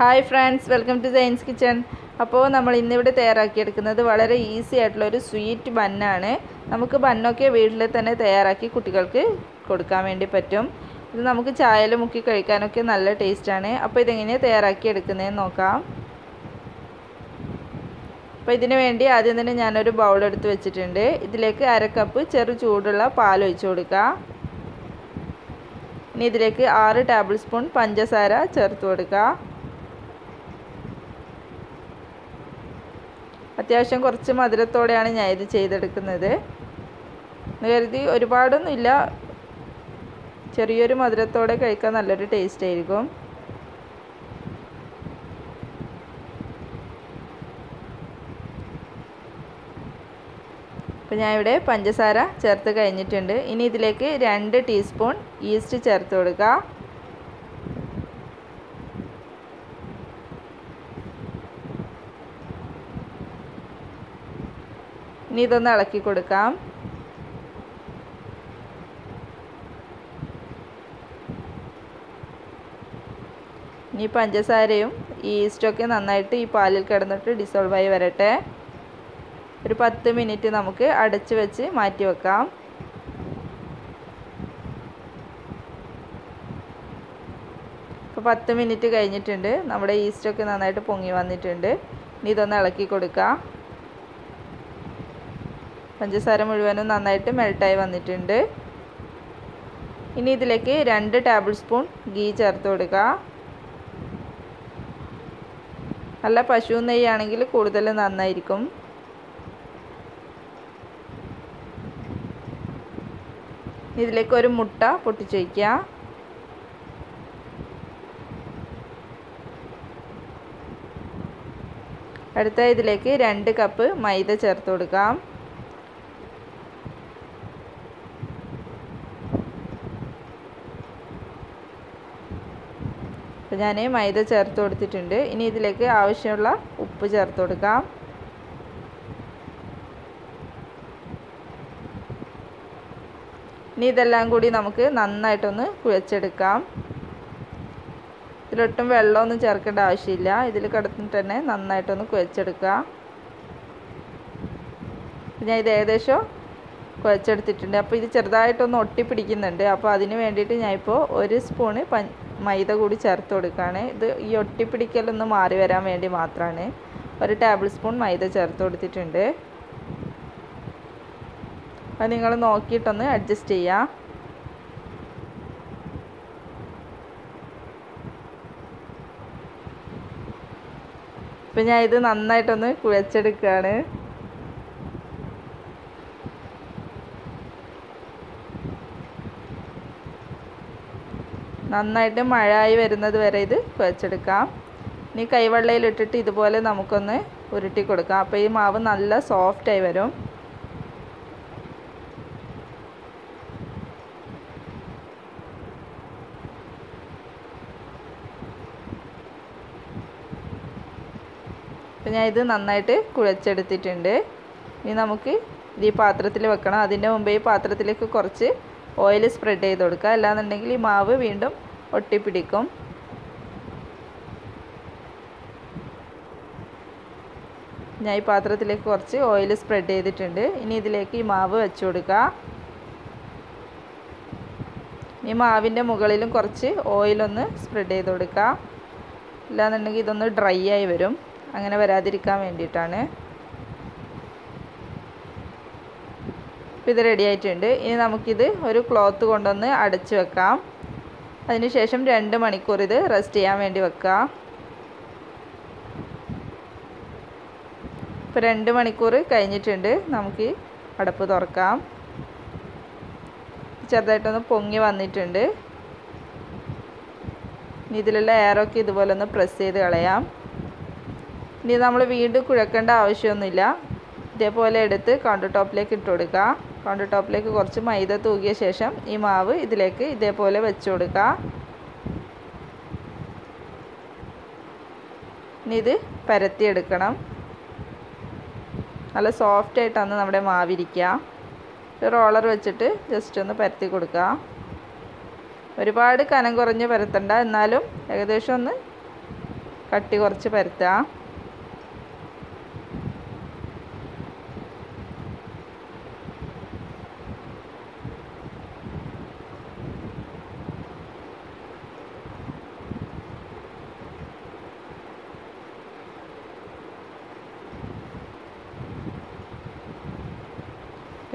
Hi friends welcome to science kitchen. അപ്പോൾ നമ്മൾ ഇന്നിവിടെ തയ്യാറാക്കിയെടുക്കുന്നത് വളരെ ഈസി ആയിട്ടുള്ള ഒരു സ്വീറ്റ് ബന്നാണ്. നമുക്ക് ബന്നൊക്കെ വീട്ടിൽ തന്നെ തയ്യാറാക്കി കുട്ടികൾക്ക് കൊടുക്കാൻ വേണ്ടി പറ്റും. ഇത് നമുക്ക് ചായയിൽ മുക്കി കഴിക്കാനൊക്കെ നല്ല ടേസ്റ്റാണ്. അപ്പോൾ ഇതെങ്ങനെയാണ് തയ്യാറാക്കി എടുക്കുന്നതെന്ന് നോക്കാം. അപ്പോൾ ഇതിന് വേണ്ടി ആദ്യം തന്നെ ഞാനൊരു ബൗൾ എടുത്ത് വെച്ചിട്ടുണ്ട്. ഇതിലേക്ക് അര കപ്പ് ചെറു ചൂടുള്ള പാൽ ഒഴിച്ചു കൊടുക്കുക ഇനി ഇതിലേക്ക് ആറ് ടേബിൾ സ്പൂൺ പഞ്ചസാര ചേർത്ത് കൊടുക്കുക അത്യാവശ്യം കുറച്ച് മധുരത്തോടെയാണ് ഞാൻ ഇത് ചെയ്തെടുക്കുന്നത്. കരുതി ഒരുപാടൊന്നും ഇല്ല. ചെറിയൊരു മധുരത്തോടെ കഴിക്കാൻ നല്ലൊരു ടേസ്റ്റ് ആയിരിക്കും. അപ്പോൾ ഞാൻ ഇവിടെ പഞ്ചസാര ചേർത്ത് കഴിഞ്ഞിട്ടുണ്ട്. ഇനി ഇതിലേക്ക് രണ്ട് ടീസ്പൂൺ ഈസ്റ്റ് ചേർത്ത് കൊടുക്കുക ഇനി ഇതൊന്ന് ഇളക്കി കൊടുക്കാം. ഇനി പഞ്ചസാരയും ഈസ്റ്റൊക്കെ നന്നായിട്ട് ഈ പാലിൽ കിടന്നിട്ട് ഡിസോൾവ് ആയി വരട്ടെ. ഒരു പത്ത് മിനിറ്റ് നമുക്ക് അടച്ചു വെച്ച് മാറ്റി വെക്കാം. ഇപ്പോൾ പത്ത് മിനിറ്റ് കഴിഞ്ഞിട്ടുണ്ട്. നമ്മുടെ ഈസ്റ്റൊക്കെ നന്നായിട്ട് പൊങ്ങി വന്നിട്ടുണ്ട്. ഇനി ഇതൊന്ന് ഇളക്കി കൊടുക്കുക പഞ്ചസാര മുഴുവനും നന്നായിട്ട് മെൽട്ടായി വന്നിട്ടുണ്ട്. ഇനി ഇതിലേക്ക് രണ്ട് ടേബിൾ സ്പൂൺ ഗീ ചേർത്ത് കൊടുക്കുക നല്ല പശു നെയ്യാണെങ്കിൽ കൂടുതൽ നന്നായിരിക്കും. ഇതിലേക്ക് ഒരു മുട്ട പൊട്ടിച്ചൊഴിക്കുക അടുത്ത ഇതിലേക്ക് രണ്ട് കപ്പ് മൈദ ചേർത്ത് കൊടുക്കാം. അപ്പോൾ ഞാൻ മൈദ ചേർത്ത് കൊടുത്തിട്ടുണ്ട്. ഇനി ഇതിലേക്ക് ആവശ്യമുള്ള ഉപ്പ് ചേർത്ത് കൊടുക്കാം. ഇനി ഇതെല്ലാം കൂടി നമുക്ക് നന്നായിട്ടൊന്ന് കുഴച്ചെടുക്കാം. ഇതിലൊട്ടും വെള്ളമൊന്നും ചേർക്കേണ്ട ആവശ്യമില്ല. ഇതിൽ കിടന്നിട്ട് തന്നെ നന്നായിട്ടൊന്ന് കുഴച്ചെടുക്കാം. ഞാൻ ഇത് ഏകദേശം കുഴച്ചെടുത്തിട്ടുണ്ട്. അപ്പോൾ ഇത് ചെറുതായിട്ടൊന്ന് ഒട്ടിപ്പിടിക്കുന്നുണ്ട്. അപ്പോൾ അതിന് വേണ്ടിയിട്ട് ഞാനിപ്പോൾ ഒരു സ്പൂണ് പ മൈദ കൂടി ചേർത്ത് കൊടുക്കുകയാണ്. ഇത് ഈ ഒട്ടിപ്പിടിക്കലൊന്ന് മാറി വരാൻ വേണ്ടി മാത്രമാണ് ഒരു ടേബിൾ സ്പൂൺ മൈദ ചേർത്ത് കൊടുത്തിട്ടുണ്ട്. അത് നിങ്ങൾ നോക്കിയിട്ടൊന്ന് അഡ്ജസ്റ്റ് ചെയ്യുക ഇപ്പം ഞാൻ ഇത് നന്നായിട്ടൊന്ന് കുഴച്ചെടുക്കുകയാണ്. നന്നായിട്ട് മഴയായി വരുന്നത് വരെ ഇത് കുഴച്ചെടുക്കാം. ഇനി കൈവെള്ളയിലിട്ടിട്ട് ഇതുപോലെ നമുക്കൊന്ന് ഉരുട്ടി കൊടുക്കാം. അപ്പോൾ ഈ മാവ് നല്ല സോഫ്റ്റായി വരും. അപ്പം ഞാൻ ഇത് നന്നായിട്ട് കുഴച്ചെടുത്തിട്ടുണ്ട്. ഇനി നമുക്ക് ഇത് ഈ പാത്രത്തിൽ വെക്കണം. അതിന്റെ മുമ്പേ ഈ പാത്രത്തിലേക്ക് കുറച്ച് ഓയിൽ സ്പ്രെഡ് ചെയ്ത് കൊടുക്കുക. അല്ലാന്നുണ്ടെങ്കിൽ ഈ മാവ് വീണ്ടും ഒട്ടിപ്പിടിക്കും. ഞാൻ ഈ പാത്രത്തിലേക്ക് കുറച്ച് ഓയിൽ സ്പ്രെഡ് ചെയ്തിട്ടുണ്ട്. ഇനി ഇതിലേക്ക് ഈ മാവ് വെച്ച് കൊടുക്കുക. ഈ മാവിന്റെ മുകളിലും കുറച്ച് ഓയിലൊന്ന് സ്പ്രെഡ് ചെയ്ത് കൊടുക്കുക. ഇല്ലാന്നുണ്ടെങ്കിൽ ഇതൊന്ന് ഡ്രൈ ആയി വരും. അങ്ങനെ വരാതിരിക്കാൻ വേണ്ടിയിട്ടാണ്. അപ്പോൾ ഇത് റെഡി ആയിട്ടുണ്ട്. ഇനി നമുക്കിത് ഒരു ക്ലോത്ത് കൊണ്ടൊന്ന് അടച്ചു വെക്കാം. അതിനുശേഷം രണ്ട് മണിക്കൂർ ഇത് റെസ്റ്റ് ചെയ്യാൻ വേണ്ടി വെക്കാം ഇപ്പോൾ രണ്ട് മണിക്കൂർ കഴിഞ്ഞിട്ടുണ്ട്. നമുക്ക് അടപ്പ് തുറക്കാം. ചെറുതായിട്ടൊന്ന് പൊങ്ങി വന്നിട്ടുണ്ട്. ഇനി ഇതിലുള്ള എയറൊക്കെ ഇതുപോലെ ഒന്ന് പ്രസ് ചെയ്ത് കളയാം. ഇനി നമ്മൾ വീണ്ടും കുഴക്കേണ്ട ആവശ്യമൊന്നുമില്ല. ഇതേപോലെ എടുത്ത് കൗണ്ടർ ടോപ്പിലേക്ക് ഇട്ട് കൊടുക്കുക കൗണ്ടർ ടോപ്പിലേക്ക് കുറച്ച് മൈദ തൂകിയ ശേഷം ഈ മാവ് ഇതിലേക്ക് ഇതേപോലെ വെച്ച് കൊടുക്കുക ഇനി ഇത് പരത്തിയെടുക്കണം നല്ല സോഫ്റ്റ് ആയിട്ടാണ് നമ്മുടെ മാവിരിക്കുക റോളർ വെച്ചിട്ട് ജസ്റ്റ് ഒന്ന് പരത്തി കൊടുക്കുക. ഒരുപാട് കനം കുറഞ്ഞ് പരത്തണ്ട എന്നാലും ഏകദേശം ഒന്ന് കട്ടി കുറച്ച് പരത്താം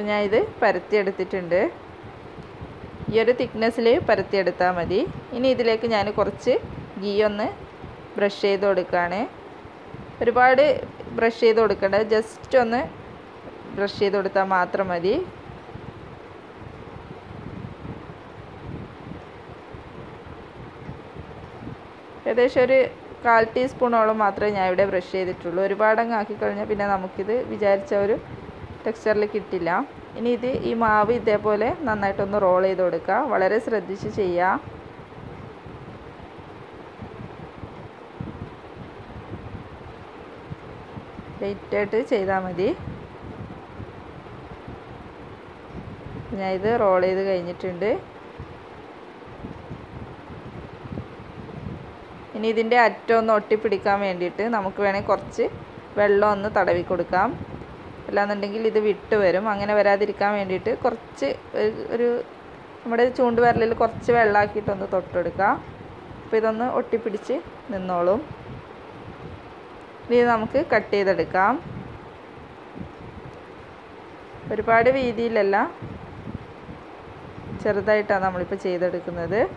അപ്പം ഞാൻ ഇത് പരത്തിയെടുത്തിട്ടുണ്ട് ഈ ഒരു തിക്നെസ്സിൽ പരത്തിയെടുത്താൽ മതി. ഇനി ഇതിലേക്ക് ഞാൻ കുറച്ച് ഗീ ഒന്ന് ബ്രഷ് ചെയ്ത് കൊടുക്കുകയാണ് ഒരുപാട് ബ്രഷ് ചെയ്ത് കൊടുക്കണ്ട ജസ്റ്റ് ഒന്ന് ബ്രഷ് ചെയ്ത് കൊടുത്താൽ മാത്രം മതി. ഏകദേശം ഒരു കാൽ ടീസ്പൂണോളം മാത്രമേ ഞാൻ ഇവിടെ ബ്രഷ് ചെയ്തിട്ടുള്ളൂ. ഒരുപാടങ്ങ് ആക്കി കഴിഞ്ഞാൽ പിന്നെ നമുക്കിത് വിചാരിച്ച ഒരു ടെക്സ്ചറിൽ കിട്ടില്ല. ഇനി ഇത് ഈ മാവ് ഇതേപോലെ നന്നായിട്ടൊന്ന് റോൾ ചെയ്ത് കൊടുക്കുക. വളരെ ശ്രദ്ധിച്ച് ചെയ്യുക. ലൈറ്റായിട്ട് ചെയ്താൽ മതി. ഞാൻ ഇത് റോൾ ചെയ്ത് കഴിഞ്ഞിട്ടുണ്ട്. ഇനി ഇതിന്റെ അറ്റം ഒന്ന് ഒട്ടിപ്പിടിക്കാൻ വേണ്ടിയിട്ട് നമുക്ക് വേണമെങ്കിൽ കുറച്ച് വെള്ളം ഒന്ന് തടവി കൊടുക്കാം. അല്ലാന്നുണ്ടെങ്കിൽ ഇത് വിട്ട് വരും. അങ്ങനെ വരാതിരിക്കാൻ വേണ്ടിയിട്ട് കുറച്ച് ഒരു- നമ്മുടെ ചൂണ്ട് വരലിൽ കുറച്ച് വെള്ളമാക്കിയിട്ടൊന്ന് തൊട്ടെടുക്കുക അപ്പോൾ ഇതൊന്ന് ഒട്ടിപ്പിടിച്ച് നിന്നോളും. ഇത് നമുക്ക് കട്ട് ചെയ്തെടുക്കാം. ഒരുപാട് വീതിയിലല്ല ചെറുതായിട്ടാണ് നമ്മളിപ്പോൾ ചെയ്തെടുക്കുന്നത്.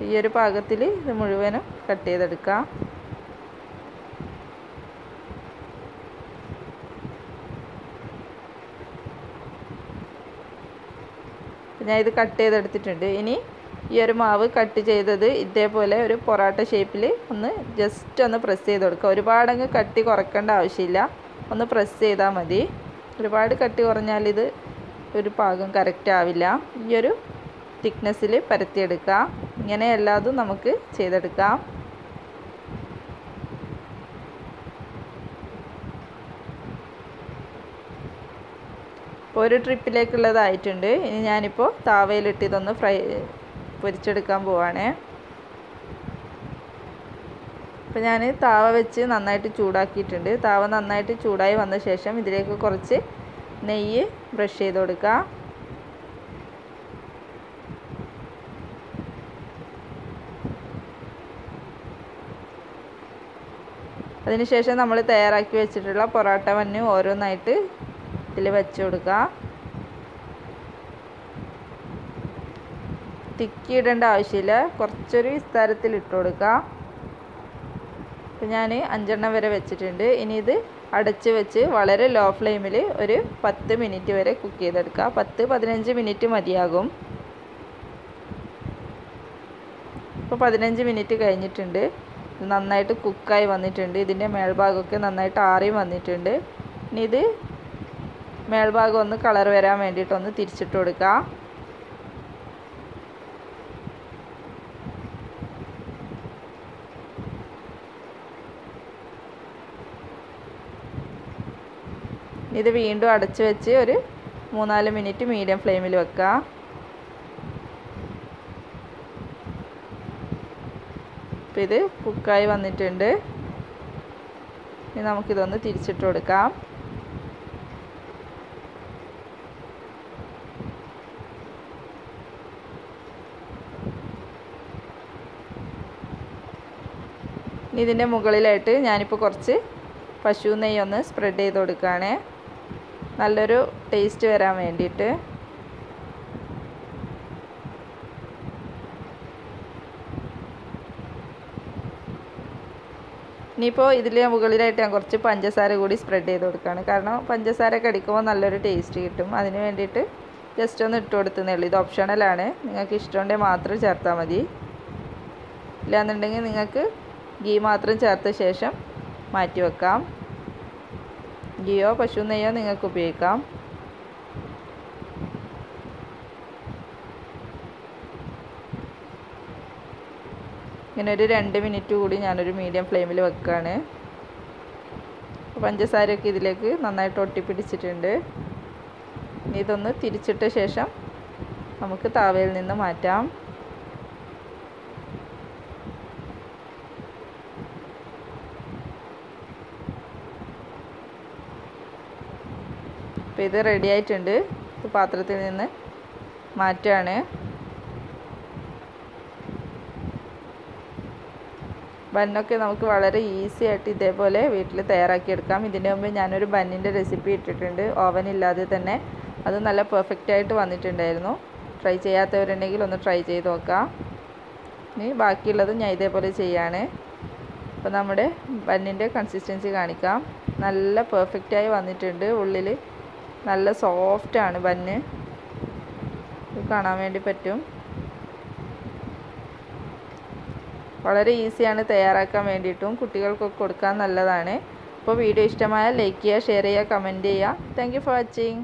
ഈ ഒരു പാകത്തിൽ ഇത് മുഴുവനും കട്ട് ചെയ്തെടുക്കാം. ഞാൻ ഇത് കട്ട് ചെയ്തെടുത്തിട്ടുണ്ട്. ഇനി ഈ ഒരു മാവ് കട്ട് ചെയ്തത് ഇതേപോലെ ഒരു പൊറാട്ട ഷേപ്പിൽ ഒന്ന് ജസ്റ്റ് ഒന്ന് പ്രസ് ചെയ്ത് കൊടുക്കുക. ഒരുപാടങ്ങ് കട്ടി കുറക്കേണ്ട ആവശ്യമില്ല. ഒന്ന് പ്രസ് ചെയ്താൽ മതി. ഒരുപാട് കട്ടി കുറഞ്ഞാൽ ഇത് ഒരു പാകം കറക്റ്റ് ആവില്ല. ഈ ഒരു തിക്നെസ്സിൽ പരത്തിയെടുക്കുക. ഇങ്ങനെ എല്ലാതും നമുക്ക് ചെയ്തെടുക്കാം. ഒരു ട്രിപ്പിലേക്കുള്ളതായിട്ടുണ്ട്. ഇനി ഞാനിപ്പോൾ താവയിലിട്ട് ഇതൊന്ന് ഫ്രൈ പൊരിച്ചെടുക്കാൻ പോവാണ്. അപ്പോൾ ഞാൻ താവ വെച്ച് നന്നായിട്ട് ചൂടാക്കിയിട്ടുണ്ട്. താവ നന്നായിട്ട് ചൂടായി വന്ന ശേഷം ഇതിലേക്ക് കുറച്ച് നെയ്യ് ബ്രഷ് ചെയ്ത് കൊടുക്കുക അതിനുശേഷം നമ്മൾ തയ്യാറാക്കി വെച്ചിട്ടുള്ള പൊറോട്ട മഞ്ഞ് ഓരോന്നായിട്ട് ഇതിൽ വെച്ച് കൊടുക്കുക തിക്കി ഇടേണ്ട ആവശ്യമില്ല. കുറച്ചൊരു വിസ്താരത്തിൽ ഇട്ട് കൊടുക്കുക അപ്പം ഞാൻ അഞ്ചെണ്ണം വരെ വെച്ചിട്ടുണ്ട്. ഇനി ഇത് അടച്ച് വെച്ച് വളരെ ലോ ഫ്ലെയിമിൽ ഒരു പത്ത് മിനിറ്റ് വരെ കുക്ക് ചെയ്തെടുക്കുക പത്ത് പതിനഞ്ച് മിനിറ്റ് മതിയാകും. ഇപ്പോൾ പതിനഞ്ച് മിനിറ്റ് കഴിഞ്ഞിട്ടുണ്ട്. നന്നായിട്ട് കുക്കായി വന്നിട്ടുണ്ട്. ഇതിന്റെ മേൽഭാഗമൊക്കെ നന്നായിട്ട് ആറി വന്നിട്ടുണ്ട്. ഇനി ഇത് മേൽഭാഗം ഒന്ന് കളർ വരാൻ വേണ്ടിയിട്ടൊന്ന് തിരിച്ചിട്ട് കൊടുക്കുക ഇത് വീണ്ടും അടച്ചു വെച്ച് ഒരു മൂന്നാൽ മിനിറ്റ് മീഡിയം ഫ്ലെയിമിൽ വെക്കുക. ഇപ്പം ഇത് കുക്കായി വന്നിട്ടുണ്ട്. ഇനി നമുക്കിതൊന്ന് തിരിച്ചിട്ട് കൊടുക്കാം. ഇനി ഇതിന്റെ മുകളിലായിട്ട് ഞാനിപ്പോൾ കുറച്ച് പശു നെയ്യ് ഒന്ന് സ്പ്രെഡ് ചെയ്ത് കൊടുക്കുകയാണേ. നല്ലൊരു ടേസ്റ്റ് വരാൻ വേണ്ടിയിട്ട്. ഇനിയിപ്പോൾ ഇതിൽ മുകളിലായിട്ട് ഞാൻ കുറച്ച് പഞ്ചസാര കൂടി സ്പ്രെഡ് ചെയ്ത് കൊടുക്കുകയാണ്. കാരണം പഞ്ചസാരയൊക്കെ കടിക്കുമ്പോൾ നല്ലൊരു ടേസ്റ്റ് കിട്ടും. അതിന് വേണ്ടിയിട്ട് ജസ്റ്റ് ഒന്ന് ഇട്ട് കൊടുത്തേ ഉള്ളൂ. ഇത് ഓപ്ഷണലാണ് നിങ്ങൾക്ക് ഇഷ്ടമുണ്ടെങ്കിൽ മാത്രം ചേർത്താൽ മതി. ഇല്ലാന്നുണ്ടെങ്കിൽ നിങ്ങൾക്ക് ഗീ മാത്രം ചേർത്ത ശേഷം മാറ്റി വെക്കാം. ഗീയോ പശു നെയ്യോ നിങ്ങൾക്ക് ഉപയോഗിക്കാം. ഇങ്ങനെ ഒരു രണ്ട് മിനിറ്റ് കൂടി ഞാനൊരു മീഡിയം ഫ്ലെയിമിൽ വെക്കുകയാണ് പഞ്ചസാരയൊക്കെ ഇതിലേക്ക് നന്നായിട്ട് ഒട്ടിപ്പിടിച്ചിട്ടുണ്ട്. ഇനി ഇതൊന്ന് തിരിച്ചിട്ട ശേഷം നമുക്ക് താവയിൽ നിന്ന് മാറ്റാം. അപ്പോൾ ഇത് റെഡി ആയിട്ടുണ്ട്. ഇത് പാത്രത്തിൽ നിന്ന് മാറ്റുകയാണ് ബന്നൊക്കെ നമുക്ക് വളരെ ഈസി ആയിട്ട് ഇതേപോലെ വീട്ടിൽ തയ്യാറാക്കിയെടുക്കാം ഇതിന് മുമ്പ് ഞാനൊരു ബന്നിന്റെ റെസിപ്പി ഇട്ടിട്ടുണ്ട്. ഓവൻ ഇല്ലാതെ തന്നെ. അത് നല്ല പെർഫെക്റ്റ് ആയിട്ട് വന്നിട്ടുണ്ടായിരുന്നു. ട്രൈ ചെയ്യാത്തവരുണ്ടെങ്കിൽ ഒന്ന് ട്രൈ ചെയ്ത് നോക്കാം. ഇനി ബാക്കിയുള്ളതും ഞാൻ ഇതേപോലെ ചെയ്യാണ്. അപ്പോൾ നമ്മുടെ ബന്നിന്റെ കൺസിസ്റ്റൻസി കാണിക്കാം. നല്ല പെർഫെക്റ്റായി വന്നിട്ടുണ്ട്. ഉള്ളിൽ നല്ല സോഫ്റ്റാണ് ബന്ന്. കാണാൻ വേണ്ടി പറ്റും. വളരെ ഈസിയാണ് തയ്യാറാക്കാൻ വേണ്ടിയിട്ടും. കുട്ടികൾക്കൊക്കെ കൊടുക്കാൻ നല്ലതാണ്. അപ്പോൾ വീഡിയോ ഇഷ്ടമായാൽ ലൈക്ക് ചെയ്യുക ഷെയർ ചെയ്യുക കമന്റ് ചെയ്യുക. Thank for watching